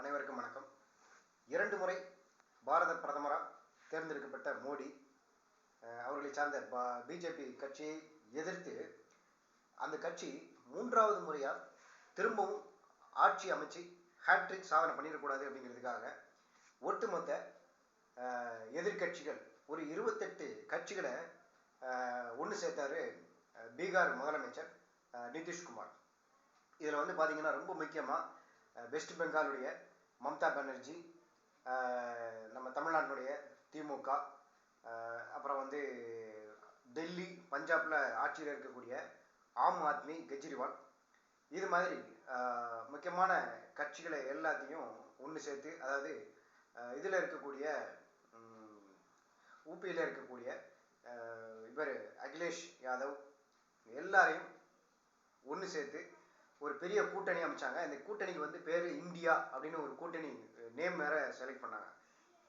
அனைவருக்கும் வணக்கம். இரண்டு முறை பாரத பிரதமராக தேர்ந்தெடுக்கப்பட்ட மோடி அவர்களை சார்ந்த பிஜேபி கட்சியை எதிர்த்து அந்த கட்சி மூன்றாவது முறையாக திரும்பவும் ஆட்சி அமைச்சு ஹேட்ரிக் சாதனை பண்ணிடக்கூடாது அப்படிங்கிறதுக்காக ஒட்டுமொத்த எதிர்கட்சிகள் எதிர்க்கட்சிகள் ஒரு இருபத்தெட்டு கட்சிகளை ஒன்று சேர்த்தாரு பீகார் முதலமைச்சர் அஹ், நிதிஷ்குமார். இதில் வந்து பார்த்தீங்கன்னா ரொம்ப முக்கியமாக வெஸ்ட் பெங்காலுடைய மம்தா பானர்ஜி நம்ம தமிழ்நாட்டினுடைய திமுக அப்புறம் வந்து டெல்லி பஞ்சாப்ல ஆட்சியில் இருக்கக்கூடிய ஆம் ஆத்மி கெஜ்ரிவால். இது மாதிரி முக்கியமான கட்சிகளை எல்லாத்தையும் ஒன்று சேர்த்து அதாவது இதில் இருக்கக்கூடிய ஊபியில் இருக்கக்கூடிய இவர் அகிலேஷ் யாதவ் எல்லாரையும் ஒன்று சேர்த்து ஒரு பெரிய கூட்டணி அமைச்சாங்க. இந்த கூட்டணிக்கு வந்து பேர் இந்தியா அப்படின்னு ஒரு கூட்டணி நேம் வேற செலக்ட் பண்ணாங்க.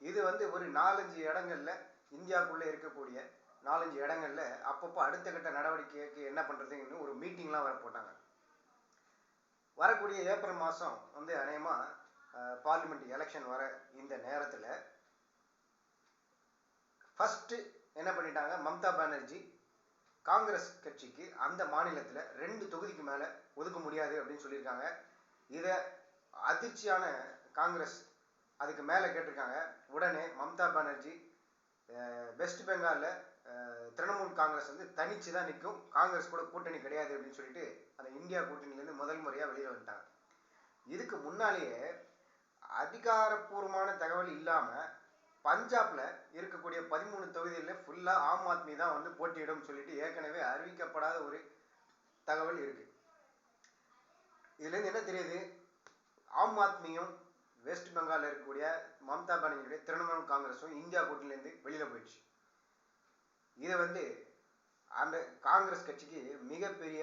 இது வந்து ஒரு நாலஞ்சு இடங்கள்ல இந்தியாவுக்குள்ளே இருக்கக்கூடிய நாலஞ்சு இடங்கள்ல அப்பப்போ அடுத்த கட்ட நடவடிக்கைக்கு என்ன பண்ணுறதுன்னு ஒரு மீட்டிங்லாம் வர போட்டாங்க. வரக்கூடிய ஏப்ரல் மாதம் வந்து அநேகமாக பார்லிமெண்ட் எலெக்ஷன் வர இந்த நேரத்தில் ஃபஸ்ட்டு என்ன பண்ணிட்டாங்க? மம்தா பானர்ஜி காங்கிரஸ் கட்சிக்கு அந்த மாநிலத்தில் ரெண்டு தொகுதிக்கு மேலே ஒதுக்க முடியாது அப்படின்னு சொல்லியிருக்காங்க. இதை அதிர்ச்சியான காங்கிரஸ் அதுக்கு மேலே கேட்டிருக்காங்க. உடனே மம்தா பானர்ஜி வெஸ்ட் பெங்காலில் திரிணமூல் திரிணாமுல் காங்கிரஸ் வந்து தனிச்சு தான் நிற்கும் காங்கிரஸ் கூட கூட்டணி கிடையாது அப்படின்னு சொல்லிட்டு அந்த இந்தியா கூட்டணியிலேருந்து முதல் முறையாக வெளியில் வந்துட்டாங்க. இதுக்கு முன்னாலேயே அதிகாரப்பூர்வமான தகவல் இல்லாமல் பஞ்சாப்ல இருக்கக்கூடிய பதிமூணு தொகுதிகளில் ஃபுல்லாக ஆம் ஆத்மி தான் வந்து போட்டியிடும் சொல்லிட்டு ஏற்கனவே அறிவிக்கப்படாத ஒரு தகவல் இருக்கு. இதுலேருந்து என்ன தெரியுது? ஆம் ஆத்மியும் வெஸ்ட் பெங்காலில் இருக்கக்கூடிய மம்தா பானர்ஜியுடைய திரிணாமுல் காங்கிரஸும் இந்தியா கூட்டணியிலேருந்து வெளியில் போயிடுச்சு. இது வந்து அந்த காங்கிரஸ் கட்சிக்கு மிகப்பெரிய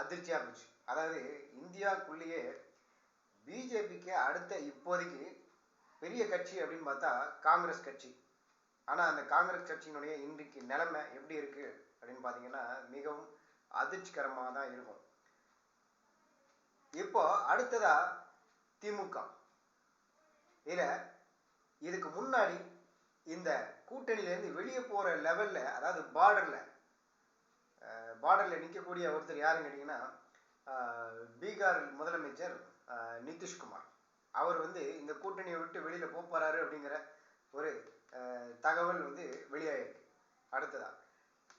அதிர்ச்சியாக போச்சு. அதாவது இந்தியாக்குள்ளேயே பிஜேபிக்கு அடுத்த இப்போதைக்கு பெரிய கட்சி அப்படின்னு பார்த்தா காங்கிரஸ் கட்சி. ஆனால் அந்த காங்கிரஸ் கட்சியினுடைய இன்றைக்கு நிலைமை எப்படி இருக்கு அப்படின்னு பார்த்தீங்கன்னா மிகவும் அதிர்ச்சிகரமாக தான் இருக்கும். இப்போ அடுத்ததா திமுக. இதில் இதுக்கு முன்னாடி இந்த கூட்டணியிலேருந்து வெளியே போகிற லெவலில் அதாவது பார்டரில் பார்டரில் நிற்கக்கூடிய ஒருத்தர் யாருன்னு கேட்டிங்கன்னா பீகார் முதலமைச்சர் அஹ், நிதிஷ்குமார். அவர் வந்து இந்த கூட்டணியை விட்டு வெளியில் போக போகிறாரு அப்படிங்கிற ஒரு தகவல் வந்து வெளியாயிருக்கு. அடுத்ததா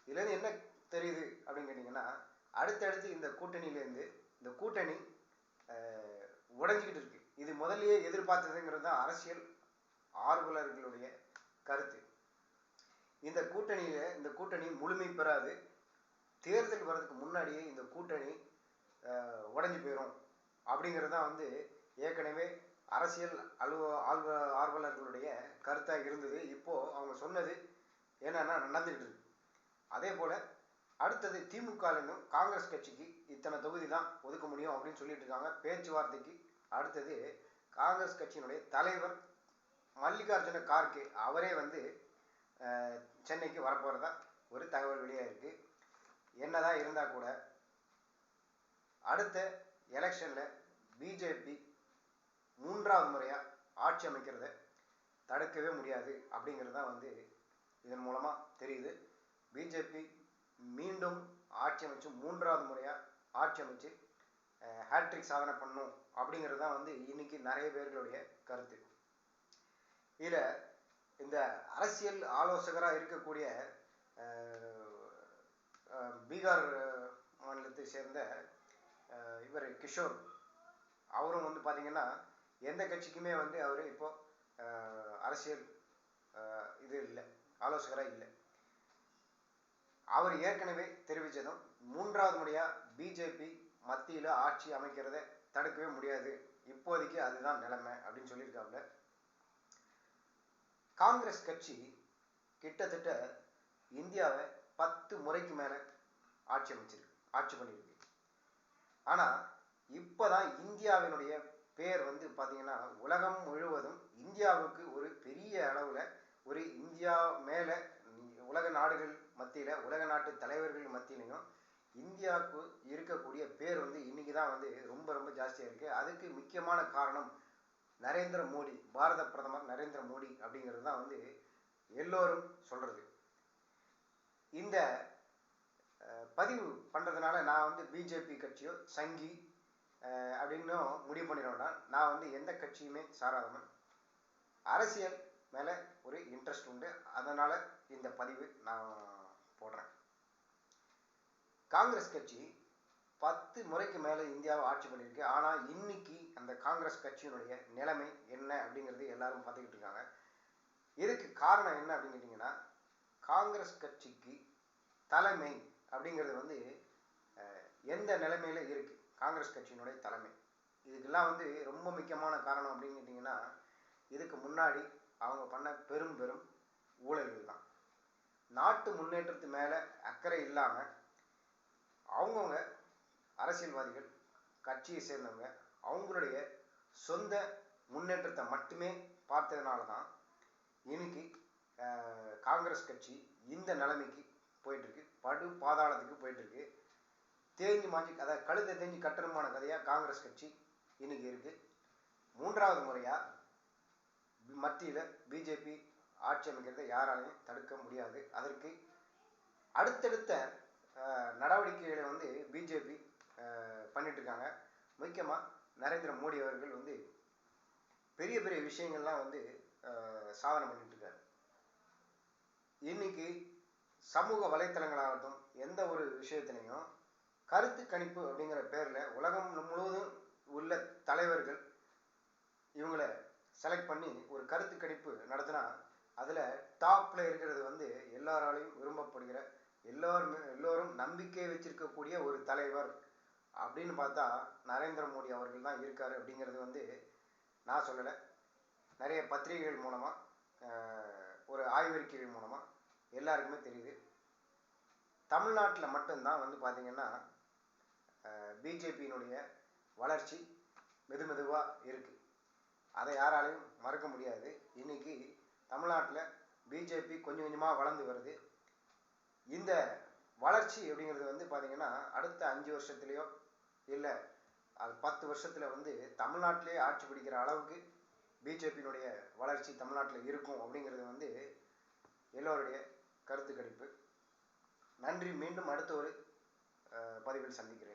இதுலேருந்து என்ன தெரியுது அப்படின்னு கேட்டிங்கன்னா அடுத்தடுத்து இந்த கூட்டணியிலேருந்து இந்த கூட்டணி உடஞ்சிக்கிட்டு இருக்கு. இது முதல்லயே எதிர்பார்த்ததுங்கிறது தான் அரசியல் ஆர்வலர்களுடைய கருத்து. இந்த கூட்டணியில இந்த கூட்டணி முழுமை பெறாது. தேர்தல் வர்றதுக்கு முன்னாடியே இந்த கூட்டணி உடஞ்சி போயிடும் அப்படிங்கிறது தான் வந்து ஏற்கனவே அரசியல் அலுவ ஆழ்வ ஆர்வலர்களுடைய கருத்தாக இருந்தது. இப்போ அவங்க சொன்னது என்னன்னா நடந்துகிட்டு இருக்கு. அதே போல அடுத்தது திமுகலேருந்தும் காங்கிரஸ் கட்சிக்கு இத்தனை தொகுதி தான் ஒதுக்க முடியும் அப்படின்னு சொல்லிட்டு இருக்காங்க. பேச்சுவார்த்தைக்கு அடுத்தது காங்கிரஸ் கட்சியினுடைய தலைவர் மல்லிகார்ஜுன கார்கே அவரே வந்து சென்னைக்கு வரப்போகிறதா ஒரு தகவல் வெளியாக இருக்குது என்னதான் இருந்தால் கூட அடுத்த எலெக்ஷனில் பிஜேபி மூன்றாவது முறையாக ஆட்சி அமைக்கிறத தடுக்கவே முடியாது அப்படிங்கிறது தான் வந்து இதன் மூலமாக தெரியுது. பிஜேபி மீண்டும் ஆட்சி அமைச்சு மூன்றாவது முறையாக ஆட்சி அமைச்சு ஹேட்ரிக் சாதனை பண்ணும் அப்படிங்கிறது தான் வந்து இன்னைக்கு நிறைய பேர்களுடைய கருத்து. இதில் இந்த அரசியல் ஆலோசகராக இருக்கக்கூடிய பீகார் மாநிலத்தை சேர்ந்த இவர் கிஷோர். அவரும் வந்து பார்த்தீங்கன்னா எந்த கட்சிக்குமே வந்து அவர் இப்போ அரசியல் அஹ், இது இல்லை ஆலோசகராக இல்லை. அவர் ஏற்கனவே தெரிவித்ததும் மூன்றாவது முறையாக பிஜேபி மத்தியில் ஆட்சி அமைக்கிறத தடுக்கவே முடியாது. இப்போதைக்கு அதுதான் நிலைமை அப்படின்னு சொல்லியிருக்காங்க காங்கிரஸ் கட்சி கிட்டத்தட்ட இந்தியாவை பத்து முறைக்கு மேலே ஆட்சி அமைச்சிருக்கு ஆட்சி பண்ணியிருக்கு. ஆனால் இப்போதான் இந்தியாவினுடைய பேர் வந்து பார்த்தீங்கன்னா உலகம் முழுவதும் இந்தியாவுக்கு ஒரு பெரிய அளவில் ஒரு இந்தியா மேலே உலக நாடுகள் மத்தியில் உலக நாட்டு தலைவர்கள் மத்தியிலையும் இந்தியாவுக்கு இருக்கக்கூடிய பேர் வந்து இன்னைக்கு தான் வந்து ரொம்ப ரொம்ப ஜாஸ்தியாக இருக்குது அதுக்கு முக்கியமான காரணம் நரேந்திர மோடி பாரத பிரதமர் நரேந்திர மோடி அப்படிங்கிறது தான் வந்து எல்லோரும் சொல்கிறது இந்த பதிவு பண்ணுறதுனால நான் வந்து பிஜேபி கட்சியோ சங்கி அப்படின்னும் முடிவு பண்ணிட நான் வந்து எந்த கட்சியுமே சாராதவன். அரசியல் மேலே ஒரு இன்ட்ரெஸ்ட் உண்டு. அதனால் இந்த பதிவு நான் போடுறேன். காங்கிரஸ் கட்சி பத்து முறைக்கு மேலே இந்தியாவை ஆட்சி பண்ணியிருக்கு. ஆனால் இன்னைக்கு அந்த காங்கிரஸ் கட்சியினுடைய நிலைமை என்ன அப்படிங்கிறது எல்லாரும் பார்த்துக்கிட்டு இருக்காங்க. இதுக்கு காரணம் என்ன அப்படின்னு கேட்டிங்கன்னா காங்கிரஸ் கட்சிக்கு தலைமை அப்படிங்கிறது வந்து எந்த நிலைமையில இருக்குது காங்கிரஸ் கட்சியினுடைய தலைமை. இதுக்கெல்லாம் வந்து ரொம்ப முக்கியமான காரணம் அப்படின்னு கேட்டிங்கன்னா இதுக்கு முன்னாடி அவங்க பண்ண பெரும் பெரும் ஊழல்கள் தான். நாட்டு முன்னேற்றத்து மேலே அக்கறை இல்லாமல் அவங்கவுங்க அரசியல்வாதிகள் கட்சியை சேர்ந்தவங்க அவங்களுடைய சொந்த முன்னேற்றத்தை மட்டுமே பார்த்ததுனால தான் இன்னைக்கு காங்கிரஸ் கட்சி இந்த நிலைமைக்கு போயிட்டுருக்கு படு பாதாளத்துக்கு போயிட்டுருக்கு தேஞ்சு மாஞ்சி அதாவது கழுத்தை தேஞ்சு கட்டணமான கதையாக காங்கிரஸ் கட்சி இன்னைக்கு இருக்கு. மூன்றாவது முறையாக மத்தியில் பிஜேபி ஆட்சி அமைக்கிறதை யாராலையும் தடுக்க முடியாது. அதற்கு அடுத்தடுத்த நடவடிக்கைகளை வந்து பிஜேபி பண்ணிட்டு இருக்காங்க நரேந்திர மோடி அவர்கள் வந்து பெரிய பெரிய விஷயங்கள்லாம் வந்து சாதனை பண்ணிட்டு இருக்காரு இன்னைக்கு சமூக வலைத்தளங்களாகட்டும் எந்த ஒரு விஷயத்திலையும் கருத்து கணிப்பு அப்படிங்கிற பேரில் உலகம் முழுவதும் உள்ள தலைவர்கள் இவங்களை செலக்ட் பண்ணி ஒரு கருத்து கணிப்பு நடத்தினா அதில் டாப்பில் இருக்கிறது வந்து எல்லாராலையும் விரும்பப்படுகிற எல்லோரும் எல்லோரும் நம்பிக்கை வச்சிருக்கக்கூடிய ஒரு தலைவர் அப்படின்னு பார்த்தா நரேந்திர மோடி அவர்கள் தான் இருக்கார் அப்படிங்கிறது வந்து நான் சொல்லலை. நிறைய பத்திரிகைகள் மூலமாக ஒரு ஆய்வறிக்கைகள் மூலமாக எல்லாருக்குமே தெரியுது. தமிழ்நாட்டில் மட்டும்தான் வந்து பார்த்திங்கன்னா பிஜேபியினுடைய வளர்ச்சி மெது மெதுவாக இருக்குது அதை யாராலையும் மறக்க முடியாது. இன்னைக்கு தமிழ்நாட்டில் பிஜேபி கொஞ்சம் கொஞ்சமாக வளர்ந்து வருது. இந்த வளர்ச்சி அப்படிங்கிறது வந்து பார்த்திங்கன்னா அடுத்த அஞ்சு வருஷத்துலேயோ இல்லை அது பத்து வருஷத்தில் வந்து தமிழ்நாட்டிலே ஆட்சி பிடிக்கிற அளவுக்கு பிஜேபியினுடைய வளர்ச்சி தமிழ்நாட்டில் இருக்கும் அப்படிங்கிறது வந்து எல்லோருடைய கருத்து கணிப்பு நன்றி. மீண்டும் அடுத்த ஒரு பதிவில் சந்திக்கிறேன்.